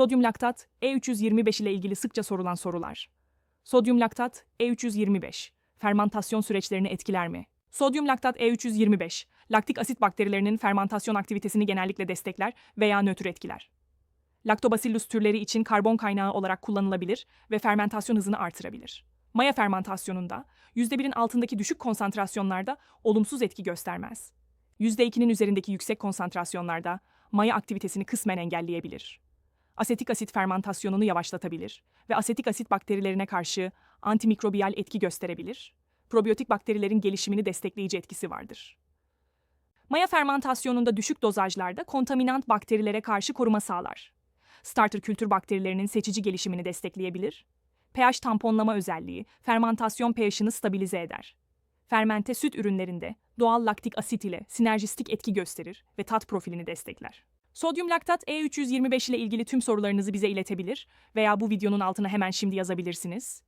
Sodyum laktat E325 ile ilgili sıkça sorulan sorular. Sodyum laktat E325 fermantasyon süreçlerini etkiler mi? Sodyum laktat E325 laktik asit bakterilerinin fermantasyon aktivitesini genellikle destekler veya nötr etkiler. Lactobacillus türleri için karbon kaynağı olarak kullanılabilir ve fermentasyon hızını artırabilir. Maya fermentasyonunda %1'in altındaki düşük konsantrasyonlarda olumsuz etki göstermez. %2'nin üzerindeki yüksek konsantrasyonlarda maya aktivitesini kısmen engelleyebilir. Asetik asit fermentasyonunu yavaşlatabilir ve asetik asit bakterilerine karşı antimikrobiyal etki gösterebilir. Probiyotik bakterilerin gelişimini destekleyici etkisi vardır. Maya fermentasyonunda düşük dozajlarda kontaminant bakterilere karşı koruma sağlar. Starter kültür bakterilerinin seçici gelişimini destekleyebilir. pH tamponlama özelliği fermentasyon pH'ını stabilize eder. Fermente süt ürünlerinde doğal laktik asit ile sinerjistik etki gösterir ve tat profilini destekler. Sodyum laktat E325 ile ilgili tüm sorularınızı bize iletebilir veya bu videonun altına hemen şimdi yazabilirsiniz.